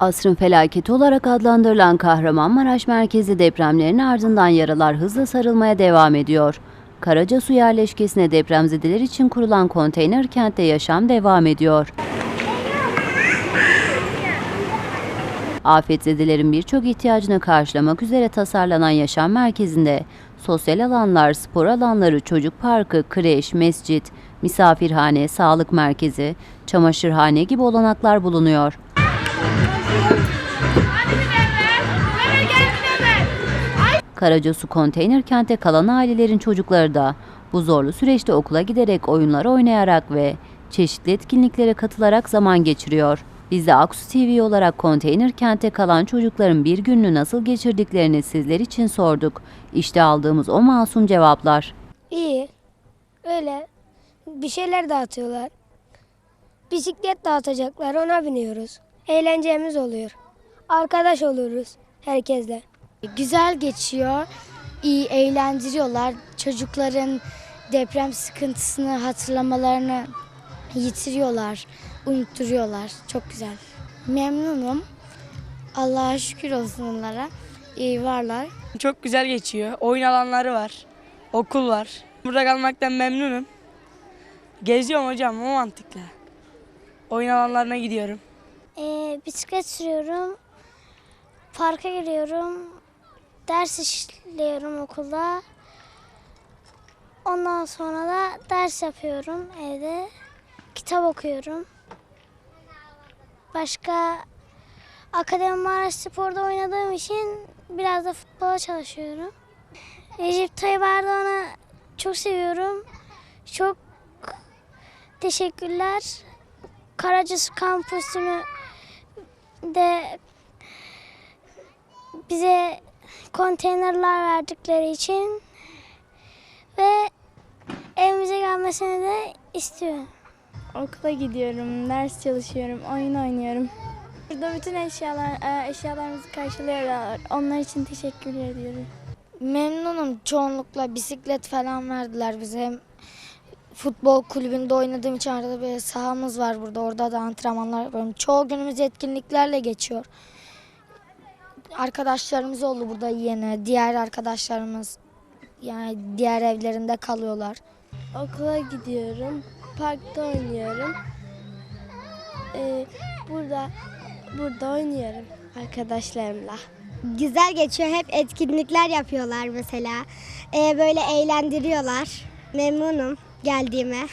Asrın felaketi olarak adlandırılan Kahramanmaraş merkezi depremlerin ardından yaralar hızla sarılmaya devam ediyor. Karacasu yerleşkesine depremzedeler için kurulan konteyner kentte yaşam devam ediyor. Afetzedelerin birçok ihtiyacını karşılamak üzere tasarlanan yaşam merkezinde sosyal alanlar, spor alanları, çocuk parkı, kreş, mescit, misafirhane, sağlık merkezi, çamaşırhane gibi olanaklar bulunuyor. Karacasu konteyner kente kalan ailelerin çocukları da bu zorlu süreçte okula giderek oyunlar oynayarak ve çeşitli etkinliklere katılarak zaman geçiriyor. Biz de Aksu TV olarak konteyner kente kalan çocukların bir gününü nasıl geçirdiklerini sizler için sorduk. İşte aldığımız o masum cevaplar. İyi. Öyle bir şeyler dağıtıyorlar. Bisiklet dağıtacaklar ona biniyoruz. Eğlencemiz oluyor. Arkadaş oluruz herkesle. Güzel geçiyor. iyi eğlendiriyorlar. Çocukların deprem sıkıntısını hatırlamalarını yitiriyorlar, unutturuyorlar. Çok güzel. Memnunum. Allah'a şükür olsun onlara. İyi varlar. Çok güzel geçiyor. Oyun alanları var. Okul var. Burada kalmaktan memnunum. Geziyorum hocam o mantıkla. Oyun alanlarına gidiyorum. Ee, bisiklet sürüyorum. Parka giriyorum. Ders işliyorum okulda. Ondan sonra da ders yapıyorum evde. Kitap okuyorum. Başka Akademi Maraş Spor'da oynadığım için biraz da futbola çalışıyorum. Recep Tayyip Erdoğan'ı çok seviyorum. Çok teşekkürler. Karacasu kampüsünü de bize konteynerler verdikleri için ve evimize gelmesini de istiyorum. Okula gidiyorum, ders çalışıyorum, oyun oynuyorum. Burada bütün eşyalar, e, eşyalarımızı karşılıyorlar. Onlar için teşekkür ediyorum. Memnunum. Çoğunlukla bisiklet falan verdiler bize. Hem futbol kulübünde oynadığım için arada bir sahamız var burada. Orada da antrenmanlar yapıyorum. Çoğu günümüz etkinliklerle geçiyor. Arkadaşlarımız oldu burada yeni. Diğer arkadaşlarımız yani diğer evlerinde kalıyorlar. Okula gidiyorum, parkta oynuyorum. Ee, burada burada oynuyorum arkadaşlarımla. Güzel geçiyor. Hep etkinlikler yapıyorlar mesela. Ee, böyle eğlendiriyorlar. Memnunum geldiğime.